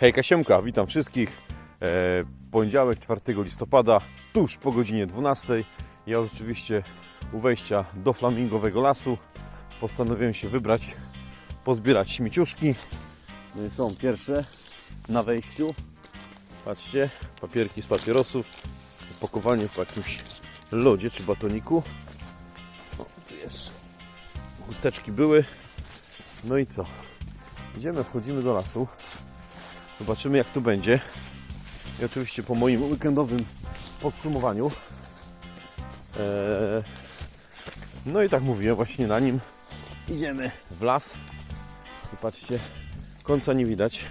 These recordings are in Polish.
Hej Kasiemka, witam wszystkich. E, poniedziałek 4 listopada, tuż po godzinie 12. Ja oczywiście u wejścia do flamingowego lasu postanowiłem się wybrać, pozbierać śmieciuszki. No i są pierwsze na wejściu. Patrzcie, papierki z papierosów, opakowanie w jakimś lodzie czy batoniku. O, tu jeszcze chusteczki były. No i co? Idziemy, wchodzimy do lasu. Zobaczymy jak tu będzie. I oczywiście po moim weekendowym podsumowaniu. Eee, no i tak mówiłem, właśnie na nim idziemy w las. I patrzcie, końca nie widać.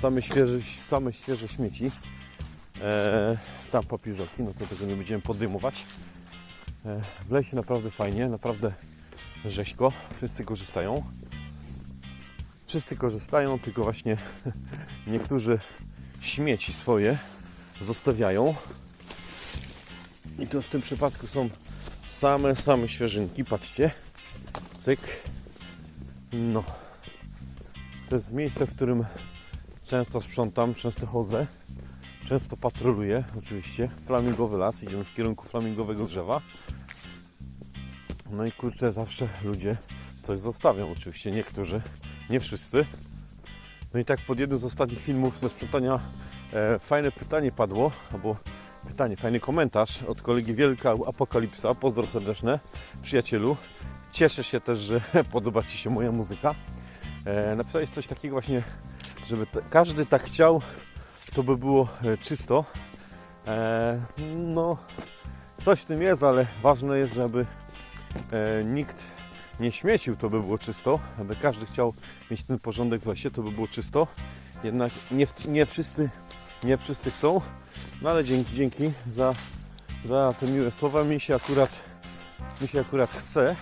Same świeże, same świeże śmieci. Eee, tam papieżoki, no to tego nie będziemy podejmować. Eee, w lesie naprawdę fajnie, naprawdę rzeźko. Wszyscy korzystają. Wszyscy korzystają, tylko właśnie niektórzy śmieci swoje zostawiają. I to w tym przypadku są same, same świeżynki. Patrzcie. Cyk. No. To jest miejsce, w którym często sprzątam, często chodzę. Często patroluję, oczywiście. Flamingowy las, idziemy w kierunku flamingowego drzewa. No i kurczę, zawsze ludzie coś zostawią. Oczywiście niektórzy, nie wszyscy. No i tak pod jednym z ostatnich filmów ze sprzątania e, fajne pytanie padło, albo pytanie, fajny komentarz od kolegi Wielka Apokalipsa. Pozdro serdeczne, przyjacielu. Cieszę się też, że podoba Ci się moja muzyka. E, napisałeś coś takiego właśnie, żeby każdy tak chciał, to by było e, czysto. E, no, coś w tym jest, ale ważne jest, żeby e, nikt nie śmiecił, to by było czysto. Aby każdy chciał mieć ten porządek w lesie, to by było czysto. Jednak nie, nie, wszyscy, nie wszyscy chcą. No ale dzięki, dzięki za, za te miłe słowa. Mi się akurat, mi się akurat chce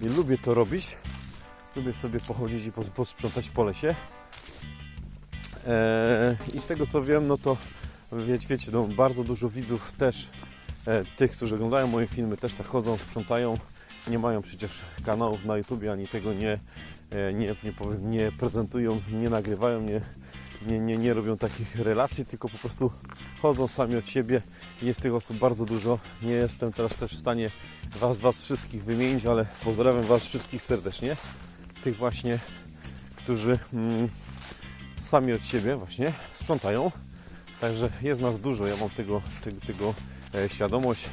i lubię to robić. Lubię sobie pochodzić i pos- posprzątać po lesie. Eee, I z tego co wiem, no to wiecie, wiecie no, bardzo dużo widzów też, e, tych, którzy oglądają moje filmy, też tak chodzą, sprzątają. Nie mają przecież kanałów na YouTube, ani tego nie, e, nie, nie, nie prezentują, nie nagrywają, nie, nie, nie, nie robią takich relacji, tylko po prostu chodzą sami od siebie. Jest tych osób bardzo dużo. Nie jestem teraz też w stanie Was, was wszystkich wymienić, ale pozdrawiam Was wszystkich serdecznie. Tych właśnie, którzy mm, sami od siebie właśnie sprzątają. Także jest nas dużo, ja mam tego, tego, tego e, świadomość.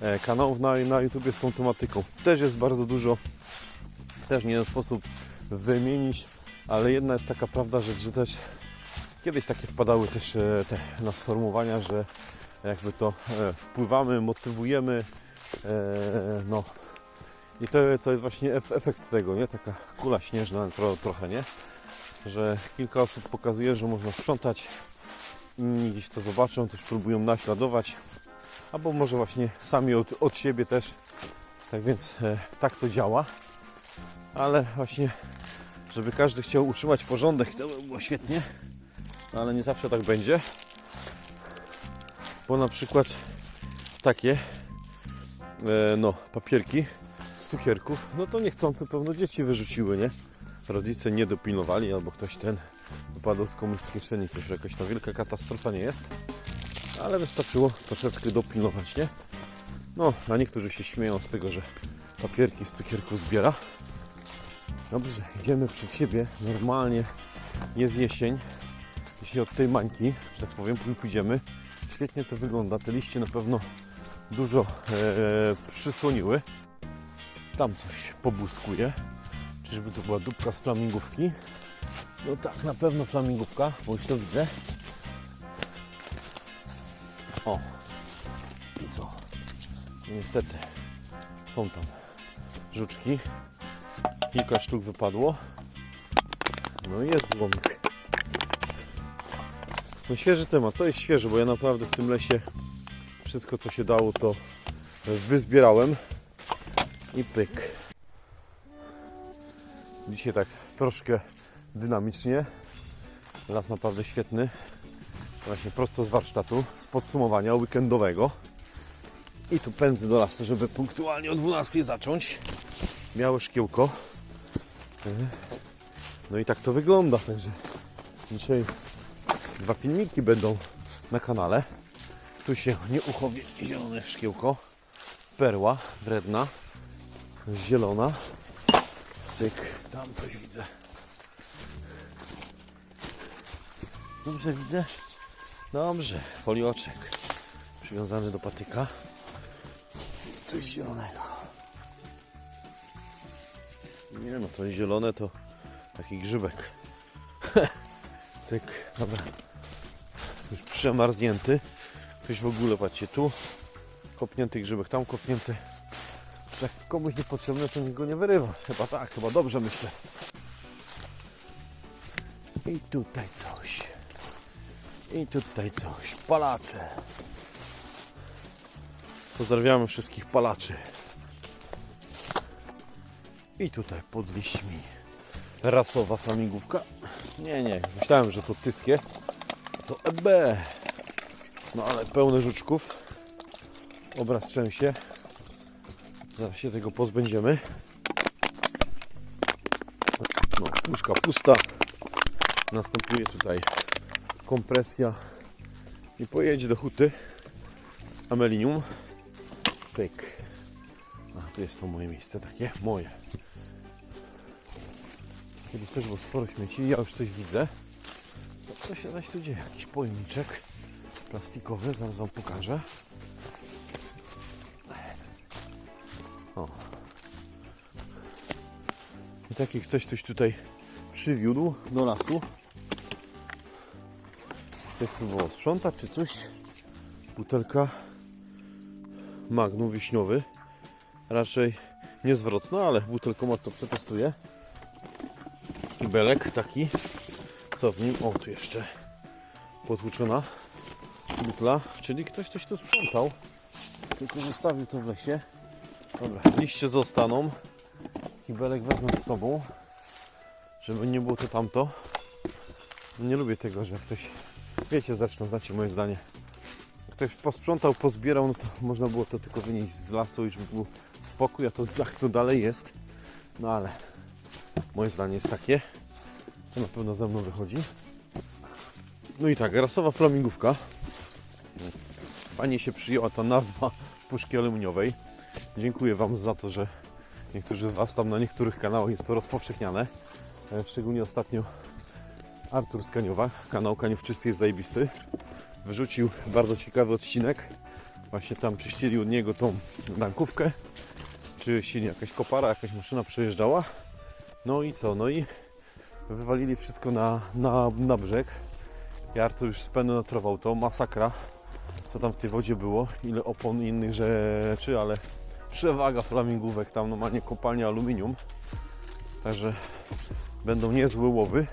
E, kanałów na, na YouTube z tą tematyką też jest bardzo dużo. Też nie sposób wymienić, ale jedna jest taka prawda, że, że też kiedyś takie wpadały też e, te na sformułowania, że jakby to e, wpływamy, motywujemy. No. I to, to jest właśnie ef- efekt tego, nie? Taka kula śnieżna tro, trochę, nie? Że kilka osób pokazuje, że można sprzątać, inni gdzieś to zobaczą, też próbują naśladować, albo może właśnie sami od, od siebie też. Tak więc e, tak to działa. Ale właśnie, żeby każdy chciał utrzymać porządek, to by było świetnie. Ale nie zawsze tak będzie. Bo na przykład takie e, no, papierki z cukierków, no to niechcący pewno dzieci wyrzuciły, nie? Rodzice nie dopilnowali, albo ktoś ten wypadł z komuś z kieszeni, to już jakaś tam wielka katastrofa nie jest. Ale wystarczyło troszeczkę dopilnować, nie? No, a niektórzy się śmieją z tego, że papierki z cukierków zbiera. Dobrze, idziemy przed siebie. Normalnie jest jesień. Jeśli od tej mańki, że tak powiem, pój- pójdziemy, świetnie to wygląda. Te liście na pewno dużo e, przysłoniły. Tam coś pobłyskuje. Czyżby to była dupka z flamingówki? No tak, na pewno flamingówka, bo już to widzę. O. I co? Niestety są tam żuczki. Kilka sztuk wypadło. No i jest złomik. No świeży temat, to jest świeży, bo ja naprawdę w tym lesie wszystko co się dało to wyzbierałem i pyk. Dzisiaj tak troszkę dynamicznie. Las naprawdę świetny. Właśnie prosto z warsztatu, z podsumowania weekendowego. I tu pędzę do lasu, żeby punktualnie o 12 zacząć. Białe szkiełko. No i tak to wygląda, także Dzisiaj dwa filmiki będą na kanale. Tu się nieuchowie zielone szkiełko, perła wredna, zielona. Cyk, tam coś widzę. Dobrze widzę? Dobrze, folioczek przywiązany do patyka. Coś zielonego. Nie no, to zielone to taki grzybek. Cyk, dobra. Już przemarznięty. Ktoś w ogóle, patrzcie, tu kopnięty grzybek, tam kopnięty. Jak komuś niepotrzebne, to nikt go nie wyrywa. Chyba tak, chyba dobrze myślę. I tutaj coś. I tutaj coś. Palacze. Pozdrawiamy wszystkich palaczy. I tutaj pod liśćmi rasowa flamingówka. Nie, nie, myślałem, że to tyskie. To EB. No ale pełne żuczków. Obraz trzęsie. Zaraz się tego pozbędziemy. No, puszka pusta. Następuje tutaj kompresja i pojedzie do huty amelinium. Pyk. A, tu jest to moje miejsce takie, moje. Kiedyś też było sporo śmieci, ja już coś widzę. Co to się zaś tu dzieje? Jakiś pojemniczek plastikowy, zaraz Wam pokażę. O. I takich coś ktoś tutaj przywiódł do lasu. Ktoś próbował sprzątać czy coś. Butelka Magnum wiśniowy. Raczej niezwrotna, ale butelkomat to przetestuję. Kibelek taki. Co w nim? O, tu jeszcze potłuczona butla. Czyli ktoś coś tu sprzątał. Tylko zostawił to w lesie. Dobra, liście zostaną. Kibelek wezmę z sobą. Żeby nie było to tamto. Nie lubię tego, że ktoś... Wiecie zresztą, znacie moje zdanie. Ktoś posprzątał, pozbierał, no to można było to tylko wynieść z lasu i żeby był spokój, a to tak to dalej jest. No ale moje zdanie jest takie. To na pewno ze mną wychodzi. No i tak, rasowa flamingówka. Fajnie się przyjęła ta nazwa puszki aluminiowej. Dziękuję Wam za to, że niektórzy z Was tam na niektórych kanałach jest to rozpowszechniane. E, Szczególnie ostatnio Artur z Kaniowa, kanał Kaniów Czysty jest zajebisty. Wrzucił bardzo ciekawy odcinek. Właśnie tam czyścili od niego tą dankówkę. Czy silnie jakaś kopara, jakaś maszyna przejeżdżała. No i co? No i wywalili wszystko na, na, na brzeg. Artur już spenetrował to, masakra. Co tam w tej wodzie było, ile opon i innych rzeczy, ale przewaga flamingówek tam normalnie kopalnia aluminium. Także będą niezłe łowy.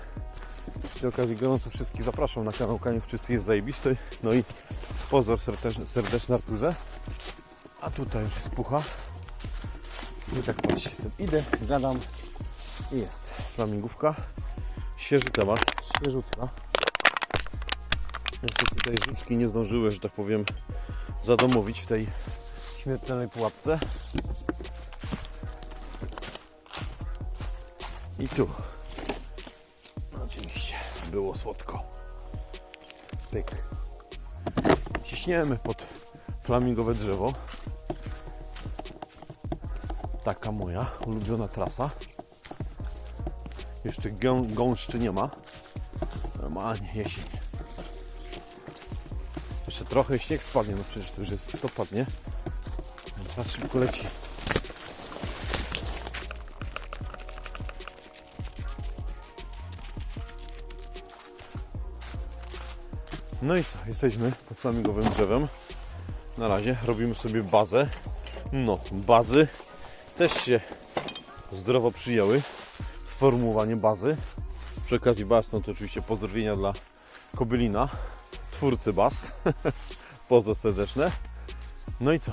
Tej okazji gorąco wszystkich zapraszam na kanał Kaniów Czysty jest zajebisty. No i pozor serdeczny, Arturze. A tutaj już jest pucha. I tak patrzcie, idę, gadam i jest flamingówka. Świeży temat, świeżutka. Jeszcze tutaj żuczki nie zdążyły, że tak powiem, zadomowić w tej śmiertelnej pułapce. I tu. Było słodko. Pyk. Ciśniemy pod flamingowe drzewo. Taka moja ulubiona trasa. Jeszcze gę, gąszczy nie ma. Normalnie jesień. Jeszcze trochę śnieg spadnie, no przecież to już jest listopad, nie? Czas szybko leci. No i co? Jesteśmy pod flamingowym drzewem. Na razie robimy sobie bazę. No, bazy też się zdrowo przyjęły. Sformułowanie bazy. Przy okazji baz, no to oczywiście pozdrowienia dla Kobylina, twórcy baz. Pozdro serdeczne. No i co?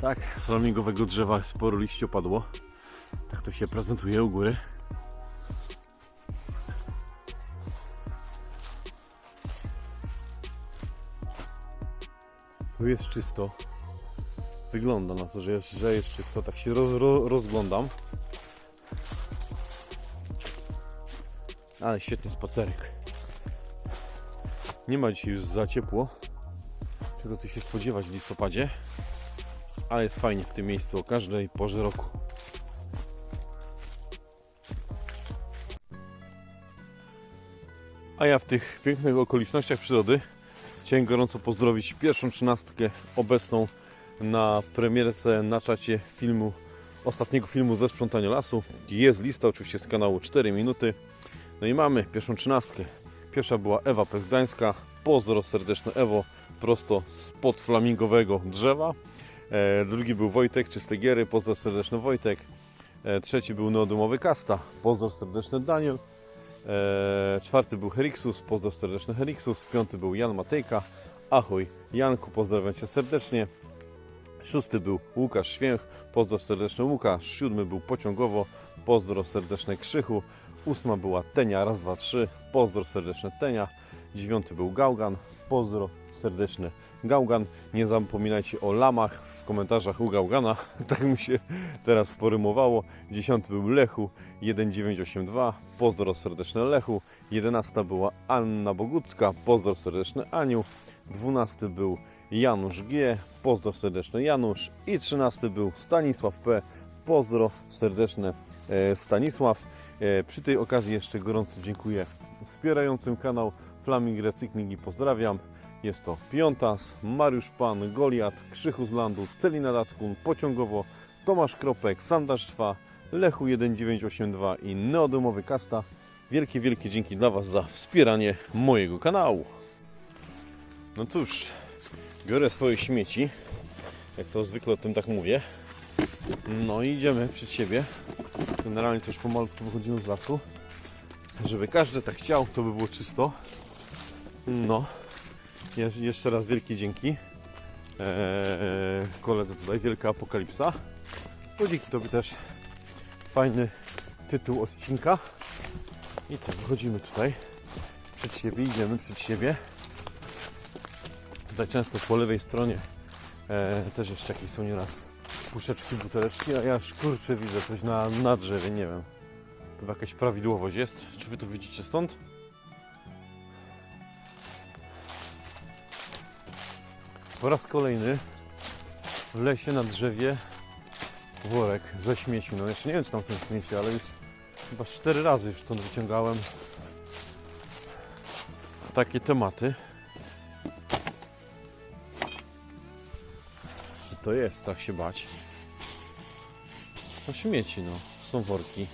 Tak, z flamingowego drzewa sporo liści opadło. Tak to się prezentuje u góry. Tu jest czysto. Wygląda na to, że jest, że jest czysto. Tak się roz, ro, rozglądam. Ale świetny spacerek. Nie ma dzisiaj już za ciepło. Czego tu się spodziewać w listopadzie. Ale jest fajnie w tym miejscu o każdej porze roku. A ja w tych pięknych okolicznościach przyrody chciałem gorąco pozdrowić pierwszą trzynastkę obecną na premierce na czacie filmu, ostatniego filmu ze sprzątania lasu. Jest lista oczywiście z kanału 4 minuty. No i mamy pierwszą trzynastkę. Pierwsza była Ewa Pezgdańska. Pozdro serdeczne Ewo, prosto spod flamingowego drzewa. E, drugi był Wojtek Czystegiery, pozdro serdeczny Wojtek. E, trzeci był Neodymowy Kasta, pozdro serdeczny Daniel. E, czwarty był Heriksus, pozdro serdeczny Heriksus. Piąty był Jan Matejka. Ahoj Janku, pozdrawiam Cię serdecznie. Szósty był Łukasz Święch, pozdro serdeczny Łukasz. Siódmy był Pociągowo, pozdro serdeczne Krzychu. Ósma była Tenia, raz, dwa, trzy, pozdro serdeczne Tenia. Dziewiąty był Gałgan, pozdro serdeczny Gałgan. Nie zapominajcie o lamach komentarzach u Gałgana, tak mi się teraz porymowało. Dziesiąty był Lechu, 1982, pozdro serdeczne Lechu. Jedenasta była Anna Bogucka, pozdro serdeczny Aniu. Dwunasty był Janusz G, pozdro serdeczne Janusz. I trzynasty był Stanisław P, pozdro serdeczne e, Stanisław. E, Przy tej okazji jeszcze gorąco dziękuję wspierającym kanał Flaming Recykling i pozdrawiam. Jest to Piontas, Mariusz Pan, Goliat, Krzychu z Landu, Celina Radkun, Pociągowo, Tomasz Kropek, Sandaż 2, Lechu 1982 i Neodomowy Kasta. Wielkie, wielkie dzięki dla Was za wspieranie mojego kanału. No cóż, biorę swoje śmieci, jak to zwykle o tym tak mówię. No i idziemy przed siebie. Generalnie już pomalutku wychodzimy z lasu. Żeby każdy tak chciał, to by było czysto. No. Je- Jeszcze raz wielkie dzięki. Eee, koledze tutaj Wielka Apokalipsa. Bo dzięki Tobie też fajny tytuł odcinka. I co, wychodzimy tutaj przed siebie, idziemy przed siebie. Tutaj często po lewej stronie e, też jeszcze jakieś są nieraz puszeczki, buteleczki, a ja już kurczę widzę coś na, na drzewie, nie wiem. To jakaś prawidłowość jest. Czy Wy to widzicie stąd? Po raz kolejny w lesie na drzewie worek ze śmieciami. No jeszcze nie wiem, czy tam są śmieci, ale już chyba cztery razy już stąd wyciągałem takie tematy. Co to jest? Strach się bać. No śmieci, no. Są worki.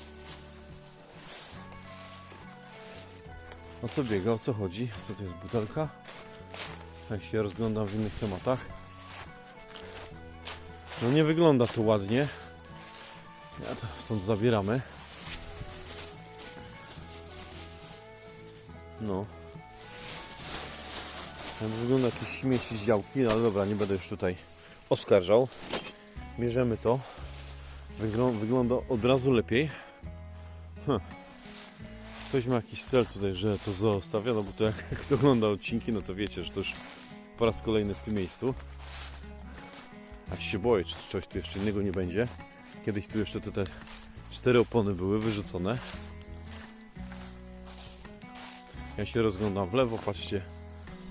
O co biega? O co chodzi? Co to jest butelka? Jak się rozglądam w innych tematach. No nie wygląda to ładnie. Ja to stąd zabieramy. No. Jak wygląda jakieś śmieci z działki, no ale dobra, nie będę już tutaj oskarżał. Bierzemy to. Wyglą- wygląda od razu lepiej. Hm. Ktoś ma jakiś cel tutaj, że to zostawia, no bo to jak kto ogląda odcinki, no to wiecie, że to już po raz kolejny w tym miejscu. A się boję, czy coś tu jeszcze innego nie będzie. Kiedyś tu jeszcze te, te cztery opony były wyrzucone. Ja się rozglądam w lewo, patrzcie,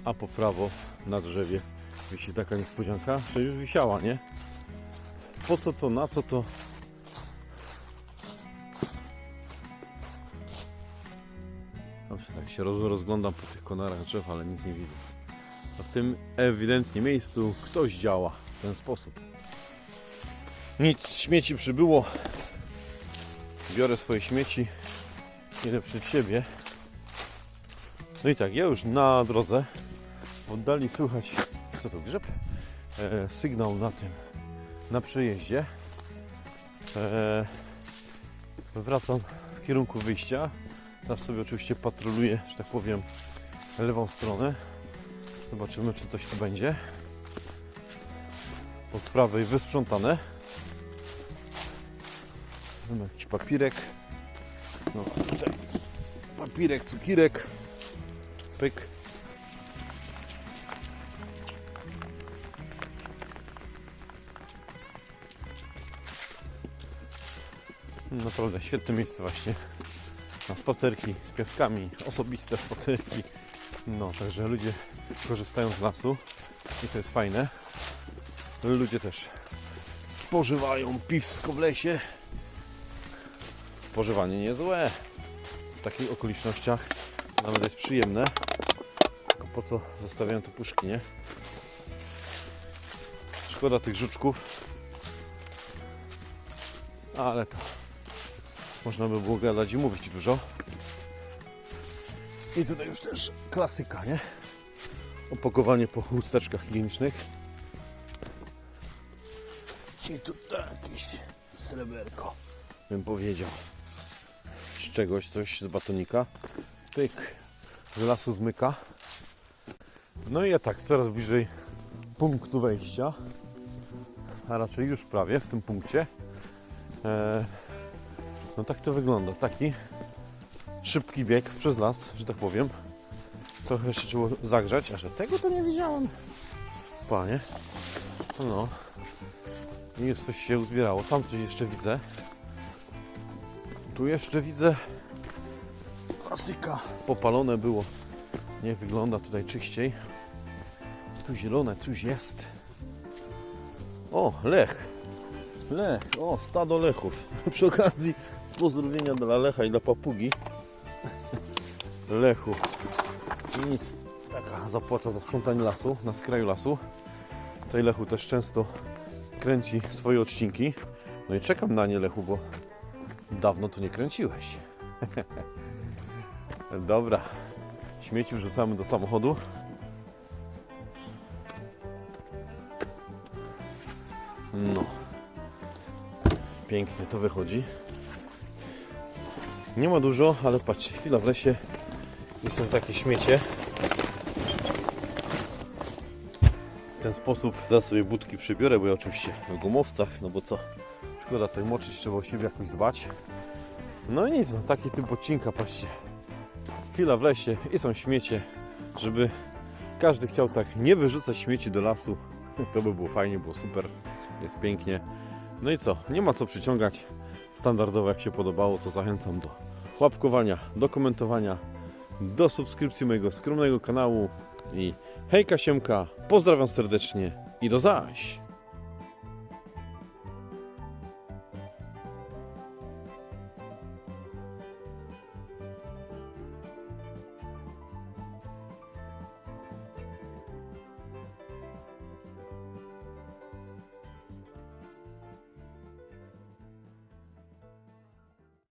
a po prawo na drzewie wisi taka niespodzianka, że już wisiała, nie? Po co to, na co to? Się roz, rozglądam po tych konarach drzew, ale nic nie widzę. A w tym ewidentnie miejscu ktoś działa w ten sposób. Nic, śmieci przybyło. Biorę swoje śmieci, idę przed siebie. No i tak, ja już na drodze. W oddali słychać, co to grzeb? E, sygnał na tym, na przejeździe. E, wracam w kierunku wyjścia. Teraz sobie oczywiście patroluję, że tak powiem, lewą stronę. Zobaczymy, czy coś tu będzie. Po prawej wysprzątane. Mamy jakiś papirek. No tutaj papirek, cukierek. Pyk. Naprawdę świetne miejsce właśnie spacerki z piaskami, osobiste spacerki. No, także ludzie korzystają z lasu i to jest fajne. Ludzie też spożywają piwsko w lesie. Spożywanie niezłe. W takich okolicznościach nawet jest przyjemne. Tylko po co zostawiają tu puszki, nie? Szkoda tych żuczków. Ale to można by było gadać i mówić dużo. I tutaj już też klasyka, nie? Opakowanie po chusteczkach higienicznych. I tutaj jakieś sreberko, bym powiedział. Z czegoś, coś z batonika. Pyk, z lasu zmyka. No i ja tak, coraz bliżej punktu wejścia. A raczej już prawie w tym punkcie. E, no tak to wygląda. Taki szybki bieg przez las, że tak powiem. Trochę jeszcze trzeba zagrzać, a że tego to nie widziałem. Panie. No. I już coś się uzbierało. Tam coś jeszcze widzę. Tu jeszcze widzę klasyka. Popalone było. Nie wygląda tutaj czyściej. Tu zielone coś jest. O, lech. Lech. O, stado lechów. Przy okazji pozdrowienia dla lecha i dla papugi. Lechu. Nic. Taka zapłata za sprzątanie lasu, na skraju lasu. Tutaj Lechu też często kręci swoje odcinki. No i czekam na nie Lechu, bo dawno tu nie kręciłeś. Dobra. Śmieci wrzucamy do samochodu. No. Pięknie to wychodzi. Nie ma dużo, ale patrzcie, chwila w lesie i są takie śmiecie. W ten sposób zaraz sobie budki przybiorę, bo ja oczywiście w gumowcach, no bo co, szkoda tutaj moczyć, trzeba o siebie jakoś dbać. No i nic, no, taki typ odcinka, patrzcie. Chwila w lesie i są śmiecie, żeby każdy chciał tak nie wyrzucać śmieci do lasu. To by było fajnie, było super, jest pięknie. No i co, nie ma co przyciągać. Standardowo jak się podobało, to zachęcam do łapkowania, do komentowania, do subskrypcji mojego skromnego kanału i hejka siemka, pozdrawiam serdecznie i do zaś!